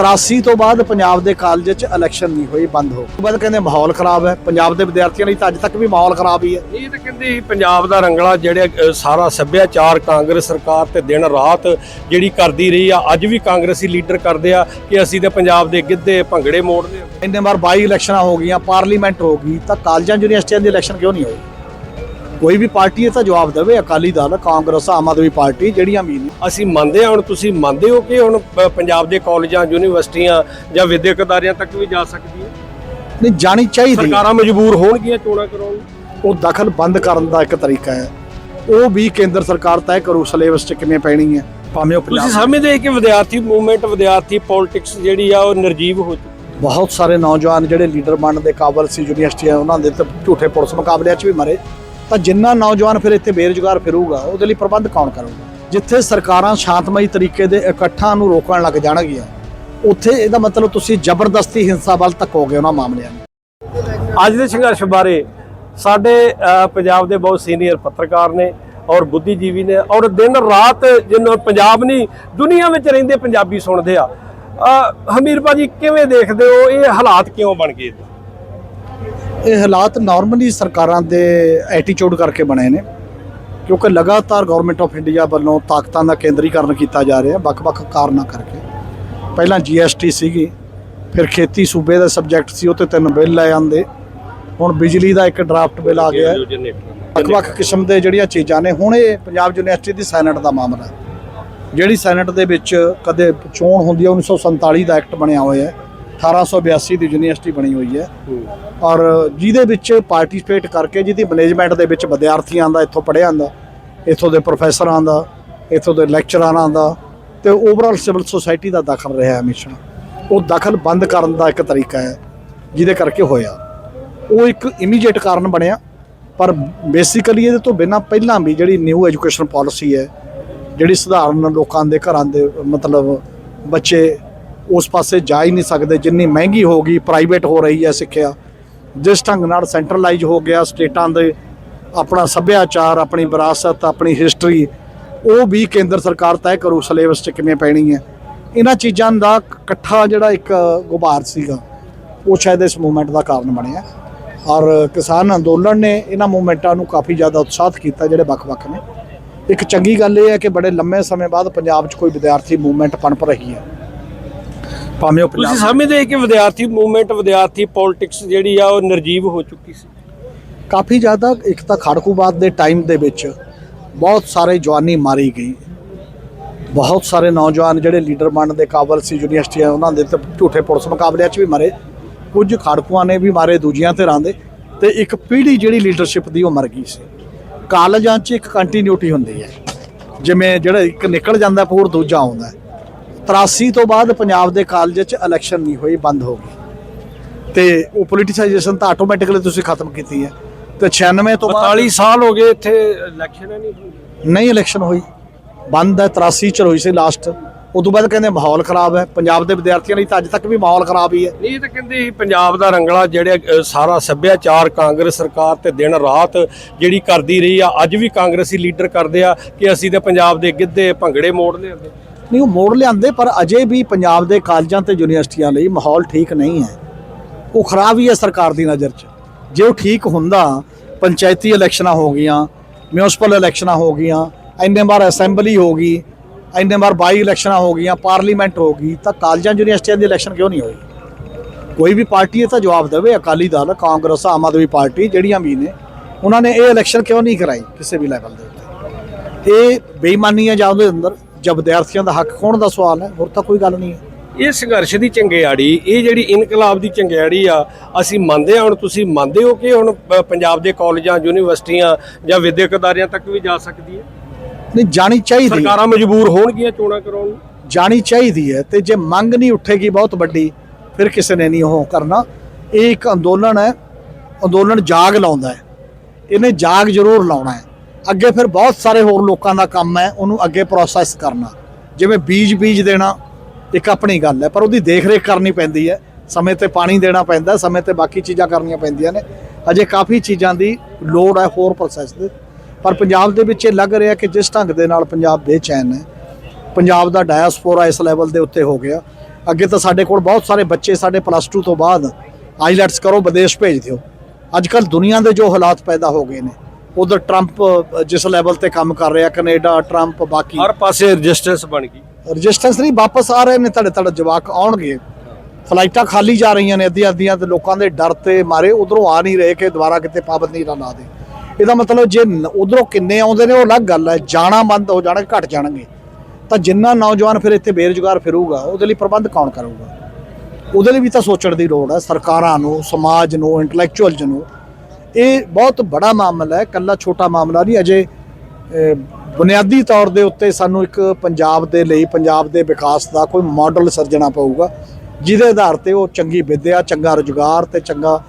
83 ਤੋਂ ਬਾਅਦ ਪੰਜਾਬ ਦੇ ਕਾਲਜ 'ਚ ਇਲੈਕਸ਼ਨ ਨਹੀਂ ਹੋਈ ਬੰਦ ਹੋ ਗਈ। ਬਾਅਦ ਕਹਿੰਦੇ ਮਾਹੌਲ ਖਰਾਬ ਹੈ ਪੰਜਾਬ ਦੇ ਵਿਦਿਆਰਥੀਆਂ ਲਈ ਤਾਂ ਅੱਜ ਤੱਕ ਵੀ ਮਾਹੌਲ ਖਰਾਬ ਹੀ ਹੈ। ਇਹ ਤਾਂ ਕਹਿੰਦੇ ਪੰਜਾਬ ਦਾ ਰੰਗਲਾ ਜਿਹੜੇ ਸਾਰਾ ਸੱਭਿਆਚਾਰ ਕਾਂਗਰਸ ਸਰਕਾਰ ਤੇ ਦਿਨ ਰਾਤ ਜਿਹੜੀ ਕਰਦੀ ਰਹੀ ਆ ਅੱਜ ਵੀ ਕਾਂਗਰਸੀ ਲੀਡਰ ਕਰਦੇ ਆ ਕਿ ਅਸੀਂ ਤੇ ਪੰਜਾਬ ਦੇ ਗਿੱਧੇ ਭੰਗੜੇ ਮੋੜਦੇ ਆ। ਇੰਨੇ ਵਾਰ ਬਾਈ ਇਲੈਕਸ਼ਨਾਂ ਹੋ ਗਈਆਂ ਪਾਰਲੀਮੈਂਟ ਹੋ ਗਈ ਤਾਂ ਕਾਲਜਾਂ ਯੂਨੀਵਰਸਿਟੀਆਂ ਦੀ ਇਲੈਕਸ਼ਨ ਕਿਉਂ ਨਹੀਂ ਹੋਈ? ਕੋਈ ਵੀ ਪਾਰਟੀ ਇਹ ਤਾਂ ਜਵਾਬ ਦੇਵੇ ਅਕਾਲੀ ਦਲ ਕਾਂਗਰਸ ਆਮ ਆਦਮੀ ਪਾਰਟੀ ਜਿਹੜੀਆਂ ਵੀ ਨੇ। ਅਸੀਂ ਮੰਨਦੇ ਹਾਂ ਹੁਣ ਤੁਸੀਂ ਮੰਨਦੇ ਹੋ ਕਿ ਹੁਣ ਪੰਜਾਬ ਦੇ ਕਾਲਜਾਂ ਯੂਨੀਵਰਸਿਟੀਆਂ ਜਾਂ ਵਿਦਿਅਕ ਅਦਾਰਿਆਂ ਤੱਕ ਵੀ ਜਾ ਸਕਦੀ ਹੈ? ਨਹੀਂ ਜਾਣੀ ਚਾਹੀਦੀ। ਸਰਕਾਰਾਂ ਮਜਬੂਰ ਹੋਣਗੀਆਂ ਚੋਣਾਂ ਕਰਾਉਣ। ਉਹ ਦਖਲ ਬੰਦ ਕਰਨ ਦਾ ਇੱਕ ਤਰੀਕਾ ਹੈ। ਉਹ ਵੀ ਕੇਂਦਰ ਸਰਕਾਰ ਤੈਅ ਕਰੂ ਸਿਲੇਬਸ 'ਚ ਕਿੰਨੇ ਪੈਣੀ ਹੈ। ਭਾਵੇਂ ਉਹ ਤੁਸੀਂ ਸਮਝਦੇ ਕਿ ਵਿਦਿਆਰਥੀ ਮੂਵਮੈਂਟ ਵਿਦਿਆਰਥੀ ਪੋਲਿਟਿਕਸ ਜਿਹੜੀ ਆ ਉਹ ਨਿਰਜੀਵ ਹੋ ਚੁੱਕੀ ਬਹੁਤ ਸਾਰੇ ਨੌਜਵਾਨ ਜਿਹੜੇ ਲੀਡਰ ਬਣਨ ਦੇ ਕਾਬਲ ਸੀ ਯੂਨੀਵਰਸਿਟੀਆਂ ਉਹਨਾਂ ਦੇ ਤਾਂ ਝੂਠੇ ਪੁਲਿਸ ਮੁਕਾਬਲਿਆਂ 'ਚ ਵੀ ਮਰੇ। ਤਾਂ ਜਿੰਨਾ ਨੌਜਵਾਨ ਫਿਰ ਇੱਥੇ ਬੇਰੁਜ਼ਗਾਰ ਫਿਰੂਗਾ ਉਹਦੇ ਲਈ ਪ੍ਰਬੰਧ ਕੌਣ ਕਰੂਗਾ? ਜਿੱਥੇ ਸਰਕਾਰਾਂ ਸ਼ਾਂਤਮਈ ਤਰੀਕੇ ਦੇ ਇਕੱਠਾਂ ਨੂੰ ਰੋਕਣ ਲੱਗ ਜਾਣਗੀਆਂ ਉੱਥੇ ਇਹਦਾ ਮਤਲਬ ਤੁਸੀਂ ਜ਼ਬਰਦਸਤੀ ਹਿੰਸਾ ਵੱਲ ਧੱਕੋਗੇ ਉਹਨਾਂ ਮਾਮਲਿਆਂ ਨੂੰ। ਅੱਜ ਦੇ ਸੰਘਰਸ਼ ਬਾਰੇ ਸਾਡੇ ਪੰਜਾਬ ਦੇ ਬਹੁਤ ਸੀਨੀਅਰ ਪੱਤਰਕਾਰ ਨੇ ਔਰ ਬੁੱਧੀਜੀਵੀ ਨੇ ਔਰ ਦਿਨ ਰਾਤ ਜਿੰਨੂੰ ਪੰਜਾਬ ਨਹੀਂ ਦੁਨੀਆ ਵਿੱਚ ਰਹਿੰਦੇ ਪੰਜਾਬੀ ਸੁਣਦੇ ਆ। ਅ, ਹਮੀਰ ਭਾਜੀ ਕਿਵੇਂ ਦੇਖਦੇ ਹੋ? ਇਹ ਹਾਲਾਤ ਕਿਉਂ ਬਣ ਗਏ? ਇਹ ਹਾਲਾਤ ਨਾਰਮਲੀ ਸਰਕਾਰਾਂ ਦੇ ਐਟੀਟਿਊਡ ਕਰਕੇ ਬਣੇ ਨੇ, ਕਿਉਂਕਿ ਲਗਾਤਾਰ ਗਵਰਨਮੈਂਟ ਆਫ ਇੰਡੀਆ ਵੱਲੋਂ ਤਾਕਤਾਂ ਦਾ ਕੇਂਦਰੀਕਰਨ ਕੀਤਾ ਜਾ ਰਿਹਾ, ਵੱਖ-ਵੱਖ ਕਾਰਨਾਂ ਕਰਕੇ। ਪਹਿਲਾਂ ਜੀਐਸਟੀ ਸੀਗੀ, ਫਿਰ ਖੇਤੀ ਸੂਬੇ ਦਾ ਸਬਜੈਕਟ ਸੀ ਉਹ ਤੇ ਤਿੰਨ ਬਿੱਲ ਲੈ ਆਂਦੇ। ਹੁਣ ਬਿਜਲੀ ਦਾ ਇੱਕ ਡਰਾਫਟ ਬਿੱਲ ਆ ਗਿਆ। ਵੱਖ-ਵੱਖ ਕਿਸਮ ਦੇ ਜਿਹੜੀਆਂ ਚੀਜ਼ਾਂ ਨੇ, ਹੁਣ ਇਹ ਪੰਜਾਬ ਯੂਨੀਵਰਸਿਟੀ ਦੀ ਸੈਨੇਟ ਦਾ ਮਾਮਲਾ। ਜਿਹੜੀ ਸੈਨੇਟ ਦੇ ਵਿੱਚ ਕਦੇ ਚੋਣ ਹੁੰਦੀ ਹੈ 1947 ਦਾ ਐਕਟ ਬਣਿਆ ਹੋਇਆ ਹੈ। 1882 ਦੀ ਯੂਨੀਵਰਸਿਟੀ ਬਣੀ ਹੋਈ ਹੈ। ਔਰ ਜਿਹਦੇ ਵਿੱਚ ਪਾਰਟਿਸਿਪੇਟ ਕਰਕੇ ਜਿਹਦੀ ਮੈਨੇਜਮੈਂਟ ਦੇ ਵਿੱਚ ਵਿਦਿਆਰਥੀਆਂ ਦਾ, ਇੱਥੋਂ ਪੜ੍ਹਿਆ ਦਾ, ਇੱਥੋਂ ਦੇ ਪ੍ਰੋਫੈਸਰਾਂ ਦਾ, ਇੱਥੋਂ ਦੇ ਲੈਕਚਰਾਰਾਂ ਦਾ ਤੇ ਓਵਰਆਲ ਸਿਵਲ ਸੁਸਾਇਟੀ ਦਾ ਦਖਲ ਰਿਹਾ ਹਮੇਸ਼ਾ ਉਹ ਦਖਲ ਬੰਦ ਕਰਨ ਦਾ ਇੱਕ ਤਰੀਕਾ ਹੈ, ਜਿਹਦੇ ਕਰਕੇ ਹੋਇਆ। ਉਹ ਇੱਕ ਇਮੀਡੀਏਟ ਕਾਰਨ ਬਣਿਆ, ਪਰ ਬੇਸਿਕਲੀ ਇਹਦੇ ਤੋਂ ਬਿਨਾਂ ਪਹਿਲਾਂ ਵੀ ਜਿਹੜੀ ਨਿਊ ਐਜੂਕੇਸ਼ਨ ਪਾਲਿਸੀ ਹੈ, ਜਿਹੜੀ ਸਧਾਰਨ ਲੋਕਾਂ ਦੇ ਘਰਾਂ ਦੇ ਮਤਲਬ ਬੱਚੇ ਉਸ ਪਾਸੇ ਜਾ ਹੀ ਨਹੀਂ ਸਕਦੇ, ਜਿੰਨੀ ਮਹਿੰਗੀ ਹੋ ਗਈ ਪ੍ਰਾਈਵੇਟ ਹੋ ਰਹੀ ਹੈ ਸਿੱਖਿਆ। ਜਿਸ ਢੰਗ ਨਾਲ ਸੈਂਟਰਲਾਈਜ਼ ਹੋ ਗਿਆ, ਸਟੇਟਾਂ ਦੇ ਆਪਣਾ ਸੱਭਿਆਚਾਰ, ਆਪਣੀ ਵਿਰਾਸਤ, ਆਪਣੀ ਹਿਸਟਰੀ ਉਹ ਵੀ ਕੇਂਦਰ ਸਰਕਾਰ ਤੈਅ ਕਰੂ ਸਿਲੇਬਸ 'ਚ ਕਿਵੇਂ ਪੈਣੀ ਹੈ। ਇਹਨਾਂ ਚੀਜ਼ਾਂ ਦਾ ਇਕੱਠਾ ਜਿਹੜਾ ਇੱਕ ਗੁਬਾਰ ਸੀਗਾ, ਉਹ ਸ਼ਾਇਦ ਇਸ ਮੂਵਮੈਂਟ ਦਾ ਕਾਰਨ ਬਣਿਆ। ਔਰ ਕਿਸਾਨ ਅੰਦੋਲਨ ਨੇ ਇਹਨਾਂ ਮੂਵਮੈਂਟਾਂ ਨੂੰ ਕਾਫੀ ਜ਼ਿਆਦਾ ਉਤਸ਼ਾਹਿਤ ਕੀਤਾ, ਜਿਹੜੇ ਵੱਖ-ਵੱਖ ਨੇ। ਇੱਕ ਚੰਗੀ ਗੱਲ ਇਹ ਹੈ ਕਿ ਬੜੇ ਲੰਮੇ ਸਮੇਂ ਬਾਅਦ ਪੰਜਾਬ 'ਚ ਕੋਈ ਵਿਦਿਆਰਥੀ ਮੂਵਮੈਂਟ ਪਣਪ ਰਹੀ ਹੈ। ਭਾਵੇਂ ਉਹ ਤੁਸੀਂ ਪੰਜਾਬ ਸਮਝਦੇ ਕਿ ਵਿਦਿਆਰਥੀ ਮੂਵਮੈਂਟ ਵਿਦਿਆਰਥੀ ਪੋਲਿਟਿਕਸ ਜਿਹੜੀ ਆ ਉਹ ਨਿਰਜੀਵ ਹੋ ਚੁੱਕੀ ਸੀ? ਕਾਫੀ ਜ਼ਿਆਦਾ ਇੱਕ ਤਾਂ ਖੜਕੂਬਾਦ ਦੇ ਟਾਈਮ ਦੇ ਵਿੱਚ ਬਹੁਤ ਸਾਰੇ ਜਵਾਨੀ ਮਾਰੀ ਗਈ। ਬਹੁਤ ਸਾਰੇ ਨੌਜਵਾਨ ਜਿਹੜੇ ਲੀਡਰ ਬਣਨ ਦੇ ਕਾਬਲ ਸੀ ਯੂਨੀਵਰਸਿਟੀਆਂ ਉਹਨਾਂ ਦੇ ਤਾਂ ਝੂਠੇ ਪੁਲਿਸ ਮੁਕਾਬਲਿਆਂ 'ਚ ਵੀ ਮਰੇ। ਕੁਝ ਖੜਕੂਆਂ ਨੇ ਵੀ ਮਾਰੇ ਦੂਜੀਆਂ ਧਿਰਾਂ ਦੇ ਤੇ ਇੱਕ ਪੀੜ੍ਹੀ ਜਿਹੜੀ ਲੀਡਰਸ਼ਿਪ ਦੀ ਉਹ ਮਰ ਗਈ ਸੀ। ਕਾਲਜਾਂ 'ਚ ਇੱਕ ਕੰਟੀਨਿਊਟੀ ਹੁੰਦੀ ਹੈ। ਜਿਵੇਂ ਜਿਹੜਾ ਇੱਕ ਨਿਕਲ ਜਾਂਦਾ ਪੂਰ ਦੂਜਾ ਆਉਂਦਾ। 83 ਤੋਂ ਬਾਅਦ ਪੰਜਾਬ ਦੇ ਕਾਲਜ 'ਚ ਇਲੈਕਸ਼ਨ ਨਹੀਂ ਹੋਈ ਬੰਦ ਹੋ ਗਈ। ਤੇ ਉਹ ਪੋਲੀਟੀਸਾਈਜੇਸ਼ਨ ਤਾਂ ਆਟੋਮੈਟਿਕਲੀ ਤੁਸੀਂ ਖਤਮ ਕੀਤੀ ਹੈ। ਤੇ 96 ਤੋਂ ਬਾਅਦ 45 ਸਾਲ ਹੋ ਗਏ ਇੱਥੇ ਇਲੈਕਸ਼ਨ ਨਹੀਂ ਹੋਈ। ਨਹੀਂ ਇਲੈਕਸ਼ਨ ਹੋਈ। ਬੰਦ ਹੈ 83 ਚ ਹੋਈ ਸੀ ਲਾਸਟ ਉਦੋਂ ਬਾਅਦ ਕਹਿੰਦੇ ਮਾਹੌਲ ਖਰਾਬ ਹੈ। ਪੰਜਾਬ ਦੇ ਵਿਦਿਆਰਥੀਆਂ ਲਈ ਤਾਂ ਅੱਜ ਤੱਕ ਵੀ ਮਾਹੌਲ ਖਰਾਬ ਹੀ ਹੈ। ਇਹ ਤਾਂ ਕਹਿੰਦੇ ਪੰਜਾਬ ਦਾ ਰੰਗਲਾ ਜਿਹੜੇ ਸਾਰਾ ਸੱਭਿਆਚਾਰ ਕਾਂਗਰਸ ਸਰਕਾਰ ਤੇ ਦਿਨ ਰਾਤ ਜਿਹੜੀ ਕਰਦੀ ਰਹੀ ਆ ਅੱਜ ਵੀ ਕਾਂਗਰਸੀ ਲੀਡਰ ਕਰਦੇ ਆ ਕਿ ਅਸੀਂ ਤੇ ਪੰਜਾਬ ਦੇ ਗਿੱਧੇ ਭੰਗੜੇ ਮੋੜਦੇ ਹੁੰਦੇ ਨਹੀਂ, ਉਹ ਮੋੜ ਲਿਆਂਦੇ, ਪਰ ਅਜੇ ਵੀ ਪੰਜਾਬ ਦੇ ਕਾਲਜਾਂ ਤੇ ਯੂਨੀਵਰਸਿਟੀਆਂ ਲਈ ਮਾਹੌਲ ਠੀਕ ਨਹੀਂ ਹੈ। ਉਹ ਖਰਾਬ ਹੀ ਹੈ ਸਰਕਾਰ ਦੀ ਨਜ਼ਰ 'ਚ। ਜੇ ਉਹ ਠੀਕ ਹੁੰਦਾ, ਪੰਚਾਇਤੀ ਇਲੈਕਸ਼ਨਾਂ ਹੋ ਗਈਆਂ ਮਿਊਨਿਸਪਲ ਇਲੈਕਸ਼ਨਾਂ ਹੋ ਗਈਆਂ, ਇੰਨੇ ਵਾਰ ਅਸੈਂਬਲੀ ਹੋ ਗਈ, ਇੰਨੇ ਵਾਰ ਬਾਈ ਇਲੈਕਸ਼ਨਾਂ ਹੋ ਗਈਆਂ, ਪਾਰਲੀਮੈਂਟ ਹੋ ਗਈ, ਤਾਂ ਕਾਲਜਾਂ ਯੂਨੀਵਰਸਿਟੀਆਂ ਦੀ ਇਲੈਕਸ਼ਨ ਕਿਉਂ ਨਹੀਂ ਹੋਈ? ਕੋਈ ਵੀ ਪਾਰਟੀ ਇਹ ਤਾਂ ਜਵਾਬ ਦੇਵੇ, ਅਕਾਲੀ ਦਲ, ਕਾਂਗਰਸ, ਆਮ ਆਦਮੀ ਪਾਰਟੀ, ਜਿਹੜੀਆਂ ਵੀ ਨੇ, ਉਹਨਾਂ ਨੇ ਇਹ ਇਲੈਕਸ਼ਨ ਕਿਉਂ ਨਹੀਂ ਕਰਾਈ ਕਿਸੇ ਵੀ ਲੈਵਲ ਦੇ ਉੱਤੇ? ਇਹ ਬੇਈਮਾਨੀ ਹੈ ਜਾਂ ਉਹਦੇ ਅੰਦਰ? ਜਾਂ ਵਿਦਿਆਰਥੀਆਂ ਦਾ ਹੱਕ ਖੋਣ ਦਾ ਸਵਾਲ ਹੈ? ਹੋਰ ਤਾਂ ਕੋਈ ਗੱਲ ਨਹੀਂ ਹੈ। ਇਹ ਸੰਘਰਸ਼ ਦੀ ਚੰਗਿਆੜੀ ਇਹ ਜਿਹੜੀ ਇਨਕਲਾਬ ਦੀ ਚੰਗਿਆੜੀ ਆ ਅਸੀਂ ਮੰਨਦੇ ਹਾਂ ਹੁਣ ਤੁਸੀਂ ਮੰਨਦੇ ਹੋ ਕਿ ਹੁਣ ਪੰਜਾਬ ਦੇ ਕਾਲਜਾਂ ਯੂਨੀਵਰਸਿਟੀਆਂ ਜਾਂ ਵਿਦਿਅਕ ਅਦਾਰਿਆਂ ਤੱਕ ਵੀ ਜਾ ਸਕਦੀ ਹੈ? ਨਹੀਂ ਜਾਣੀ ਚਾਹੀਦੀ। ਸਰਕਾਰਾਂ ਮਜਬੂਰ ਹੋਣਗੀਆਂ ਚੋਣਾਂ ਕਰਾਉਣ ਨੂੰ ਜਾਣੀ ਚਾਹੀਦੀ ਹੈ ਤੇ ਜੇ ਮੰਗ ਨਹੀਂ ਉੱਠੇਗੀ ਬਹੁਤ ਵੱਡੀ ਫਿਰ ਕਿਸੇ ਨੇ ਨਹੀਂ ਉਹ ਕਰਨਾ। ਇਹ ਇੱਕ ਅੰਦੋਲਨ ਹੈ ਅੰਦੋਲਨ ਜਾਗ ਲਾਉਂਦਾ ਹੈ। ਇਹਨੇ ਜਾਗ ਜ਼ਰੂਰ ਲਾਉਣਾ ਹੈ। ਅੱਗੇ ਫਿਰ ਬਹੁਤ ਸਾਰੇ ਹੋਰ ਲੋਕਾਂ ਦਾ ਕੰਮ ਹੈ, ਉਹਨੂੰ ਅੱਗੇ ਪ੍ਰੋਸੈਸ ਕਰਨਾ। ਜਿਵੇਂ ਬੀਜ ਬੀਜ ਦੇਣਾ, ਇੱਕ ਆਪਣੀ ਗੱਲ ਹੈ, ਪਰ ਉਹਦੀ ਦੇਖ ਰੇਖ ਕਰਨੀ ਪੈਂਦੀ ਹੈ। ਸਮੇਂ ਤੇ ਪਾਣੀ ਦੇਣਾ ਪੈਂਦਾ, ਸਮੇਂ ਤੇ ਬਾਕੀ ਚੀਜ਼ਾਂ ਕਰਨੀਆਂ ਪੈਂਦੀਆਂ ਨੇ। ਅਜੇ ਕਾਫੀ ਚੀਜ਼ਾਂ ਦੀ ਲੋੜ ਹੈ ਹੋਰ ਪ੍ਰੋਸੈਸ ਦੇ। ਪਰ ਪੰਜਾਬ ਦੇ ਵਿੱਚ ਇਹ ਲੱਗ ਰਿਹਾ ਕਿ ਜਿਸ ਢੰਗ ਦੇ ਨਾਲ ਪੰਜਾਬ ਬੇਚੈਨ ਹੈ, ਪੰਜਾਬ ਦਾ ਡਾਇਸਪੋਰਾ ਇਸ ਲੈਵਲ ਦੇ ਉੱਤੇ ਹੋ ਗਿਆ। ਅੱਗੇ ਤਾਂ ਸਾਡੇ ਕੋਲ ਬਹੁਤ ਸਾਰੇ ਬੱਚੇ ਸਾਡੇ ਪਲੱਸ 2 ਤੋਂ ਬਾਅਦ ਆਈਲੈਟਸ ਕਰੋ, ਵਿਦੇਸ਼ ਭੇਜ ਦਿਓ। ਅੱਜ ਕੱਲ ਦੁਨੀਆ ਦੇ ਜੋ ਹਾਲਾਤ ਪੈਦਾ ਹੋ ਗਏ ਨੇ ਉਧਰ ਟਰੰਪ ਜਿਸ ਲੈਵਲ ਤੇ ਕੰਮ ਕਰ ਰਿਹਾ ਕੈਨੇਡਾ ਟਰੰਪ ਬਾਕੀ। ਹਰ ਪਾਸੇ ਰੈਜ਼ਿਸਟੈਂਸ ਬਣ ਗਈ। ਰਜਿਸਟੈਂਸ ਨਹੀਂ ਵਾਪਸ ਆ ਰਹੇ ਨੇ ਤੁਹਾਡੇ ਤੁਹਾਡੇ ਜਵਾਕ ਆਉਣਗੇ। ਫਲਾਈਟਾਂ ਖਾਲੀ ਜਾ ਰਹੀਆਂ ਨੇ ਅੱਧੀਆਂ ਅੱਧੀਆਂ ਤੇ ਲੋਕਾਂ ਦੇ ਡਰ ਤੇ ਮਾਰੇ ਉਧਰੋਂ ਆ ਨਹੀਂ ਰਹੇ ਕਿ ਦੁਬਾਰਾ ਕਿਤੇ ਪਾਬੰਦੀ ਨਾ ਲਾ ਦੇ। ਇਹਦਾ ਮਤਲਬ ਜੇ ਉਧਰੋਂ ਕਿੰਨੇ ਆਉਂਦੇ ਨੇ ਉਹ ਅਲੱਗ ਗੱਲ ਹੈ ਜਾਣਾ ਬੰਦ ਹੋ ਜਾਣਗੇ ਘਟ ਜਾਣਗੇ। ਤਾਂ ਜਿੰਨਾ ਨੌਜਵਾਨ ਫਿਰ ਇੱਥੇ ਬੇਰੁਜ਼ਗਾਰ ਫਿਰੂਗਾ ਉਹਦੇ ਲਈ ਪ੍ਰਬੰਧ ਕੌਣ ਕਰੂਗਾ? ਉਹਦੇ ਲਈ ਵੀ ਤਾਂ ਸੋਚਣ ਦੀ ਲੋੜ ਹੈ ਸਰਕਾਰਾਂ ਨੂੰ ਸਮਾਜ ਨੂੰ ਇੰਟੈਲੈਕਚੁਅਲਸ ਨੂੰ। ਇਹ ਬਹੁਤ ਬੜਾ ਮਾਮਲਾ ਹੈ ਕੱਲਾ ਛੋਟਾ ਮਾਮਲਾ ਨਹੀਂ, ਅਜੇ ਬੁਨਿਆਦੀ ਤੌਰ ਦੇ ਉੱਤੇ ਸਾਨੂੰ ਇੱਕ ਪੰਜਾਬ ਦੇ ਲਈ, ਪੰਜਾਬ ਦੇ ਵਿਕਾਸ ਦਾ ਕੋਈ ਮਾਡਲ ਸਿਰਜਣਾ ਪਊਗਾ, ਜਿਹਦੇ ਆਧਾਰ ਤੇ ਉਹ ਚੰਗੀ ਵਿੱਦਿਆ, ਚੰਗਾ ਰੁਜ਼ਗਾਰ ਤੇ ਚੰਗਾ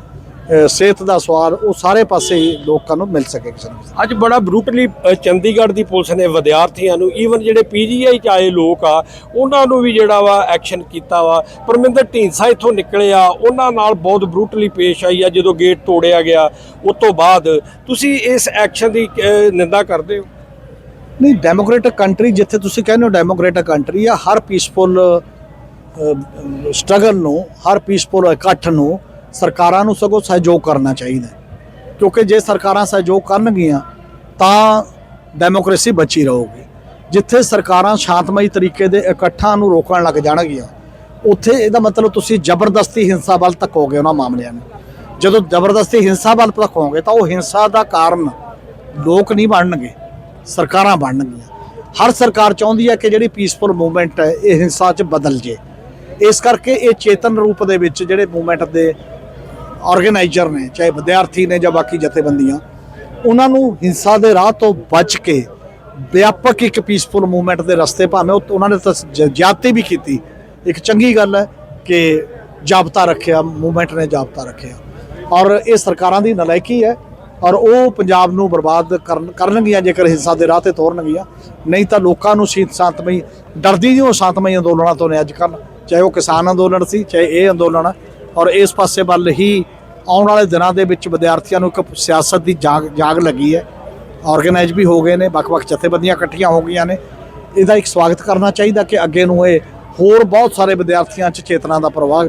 ਸਿਹਤ ਦਾ ਸਵਾਲ ਉਹ ਸਾਰੇ ਪਾਸੇ ਲੋਕਾਂ ਨੂੰ ਮਿਲ ਸਕੇ ਕਿਸੇ ਨੂੰ ਅੱਜ ਬੜਾ ਬਰੂਟਲੀ ਚੰਡੀਗੜ੍ਹ ਦੀ ਪੁਲਿਸ ਨੇ ਵਿਦਿਆਰਥੀਆਂ ਨੂੰ ਈਵਨ ਜਿਹੜੇ ਪੀਜੀਆਈ ਚ ਆਏ ਲੋਕ ਆ ਉਹਨਾਂ ਨੂੰ ਵੀ ਜਿਹੜਾ ਵਾ ਐਕਸ਼ਨ ਕੀਤਾ ਵਾ। ਪਰਮਿੰਦਰ ਢੀਂਸਾ ਇੱਥੋਂ ਨਿਕਲੇ ਆ ਉਹਨਾਂ ਨਾਲ ਬਹੁਤ ਬਰੂਟਲੀ ਪੇਸ਼ ਆਈ ਆ ਜਦੋਂ ਗੇਟ ਤੋੜਿਆ ਗਿਆ। ਉਸ ਤੋਂ ਬਾਅਦ ਤੁਸੀਂ ਇਸ ਐਕਸ਼ਨ ਦੀ ਨਿੰਦਾ ਕਰਦੇ ਹੋ? ਨਹੀਂ ਡੈਮੋਕ੍ਰੇਟਿਕ ਕੰਟਰੀ ਜਿੱਥੇ ਤੁਸੀਂ ਕਹਿੰਦੇ ਹੋ ਡੈਮੋਕ੍ਰੇਟਿਕ ਕੰਟਰੀ ਆ ਹਰ ਪੀਸਫੁਲ ਸਟਰਗਲ ਨੂੰ ਹਰ ਪੀਸਫੁਲ ਇਕੱਠ ਨੂੰ ਸਰਕਾਰਾਂ ਨੂੰ ਸਗੋਂ ਸਹਿਯੋਗ ਕਰਨਾ ਚਾਹੀਦਾ ਕਿਉਂਕਿ ਜੇ ਸਰਕਾਰਾਂ ਸਹਿਯੋਗ ਕਰਨਗੀਆਂ, ਤਾਂ ਡੈਮੋਕ੍ਰੇਸੀ ਬਚੀ ਰਹੂਗੀ। ਜਿੱਥੇ ਸਰਕਾਰਾਂ ਸ਼ਾਂਤਮਈ ਤਰੀਕੇ ਦੇ ਇਕੱਠਾਂ ਨੂੰ ਰੋਕਣ ਲੱਗ ਜਾਣਗੀਆਂ, ਉੱਥੇ ਇਹਦਾ ਮਤਲਬ ਤੁਸੀਂ ਜ਼ਬਰਦਸਤੀ ਹਿੰਸਾ ਵੱਲ ਧੱਕੋਗੇ ਉਹਨਾਂ ਮਾਮਲਿਆਂ ਨੂੰ। ਜਦੋਂ ਜ਼ਬਰਦਸਤੀ ਹਿੰਸਾ ਵੱਲ ਧੱਕੋਗੇ, ਤਾਂ ਉਹ ਹਿੰਸਾ ਦਾ ਕਾਰਨ ਲੋਕ ਨਹੀਂ ਬਣਨਗੇ, ਸਰਕਾਰਾਂ ਬਣਨਗੀਆਂ। ਹਰ ਸਰਕਾਰ ਚਾਹੁੰਦੀ ਹੈ ਕਿ ਜਿਹੜੀ ਪੀਸਫੁਲ ਮੂਵਮੈਂਟ ਹੈ, ਇਹ ਹਿੰਸਾ 'ਚ ਬਦਲ ਜੇ। ਇਸ ਕਰਕੇ ਇਹ ਚੇਤਨ ਰੂਪ ਦੇ ਵਿੱਚ ਜਿਹੜੇ ਮੂਵਮੈਂਟ ਦੇ ਆਰਗੇਨਾਈਜ਼ਰ ਨੇ, ਚਾਹੇ ਵਿਦਿਆਰਥੀ ਨੇ ਜਾਂ ਬਾਕੀ ਜਥੇਬੰਦੀਆਂ, ਉਹਨਾਂ ਨੂੰ ਹਿੰਸਾ ਦੇ ਰਾਹ ਤੋਂ ਬਚ ਕੇ ਵਿਆਪਕ ਇੱਕ ਪੀਸਫੁਲ ਮੂਵਮੈਂਟ ਦੇ ਰਸਤੇ ਭਾਵੇਂ ਉਹ- ਉਹਨਾਂ ਨੇ ਤਾਂ ਜ- ਜ਼ਿਆਦਤੀ ਵੀ ਕੀਤੀ। ਇੱਕ ਚੰਗੀ ਗੱਲ ਹੈ ਕਿ ਜਾਬਤਾ ਰੱਖਿਆ ਮੂਵਮੈਂਟ ਨੇ ਜਾਬਤਾ ਰੱਖਿਆ। ਔਰ ਇਹ ਸਰਕਾਰਾਂ ਦੀ ਨਲਾਇਕੀ ਹੈ ਔਰ ਉਹ ਪੰਜਾਬ ਨੂੰ ਬਰਬਾਦ ਕਰਨ, ਕਰਨਗੀਆਂ ਜੇਕਰ ਹਿੰਸਾ ਦੇ ਰਾਹ ਤੇ ਤੋਰਨਗੀਆਂ। ਨਹੀਂ ਤਾਂ ਲੋਕਾਂ ਨੂੰ ਸ਼ੀਤ ਸ਼ਾਂਤਮਈ, ਡਰਦੀ ਨਹੀਂ ਉਹ ਸ਼ਾਂਤਮਈ ਅੰਦੋਲਨਾਂ ਤੋਂ ਨੇ ਅੱਜ ਕੱਲ੍ਹ। ਚਾਹੇ ਉਹ ਕਿਸਾਨ ਅੰਦੋਲਨ ਸੀ, ਚਾਹੇ ਇਹ ਅੰਦੋਲਨ ਔਰ ਇਸ ਪਾਸੇ ਵੱਲ ਹੀ ਆਉਣ ਵਾਲੇ ਦਿਨਾਂ ਦੇ ਵਿੱਚ ਵਿਦਿਆਰਥੀਆਂ ਨੂੰ ਇੱਕ ਸਿਆਸਤ ਦੀ ਜਾਗ ਜਾਗ ਲੱਗੀ ਹੈ। ਆਰਗੇਨਾਈਜ਼ ਵੀ ਹੋ ਗਏ ਨੇ, ਵੱਖ-ਵੱਖ ਜਥੇਬੰਦੀਆਂ ਇਕੱਠੀਆਂ ਹੋ ਗਈਆਂ ਨੇ। ਇਹਦਾ ਇੱਕ ਸਵਾਗਤ ਕਰਨਾ ਚਾਹੀਦਾ ਕਿ ਅੱਗੇ ਨੂੰ ਇਹ ਹੋਰ ਬਹੁਤ ਸਾਰੇ ਵਿਦਿਆਰਥੀਆਂ 'ਚ ਚੇਤਨਾ ਦਾ ਪ੍ਰਵਾਹ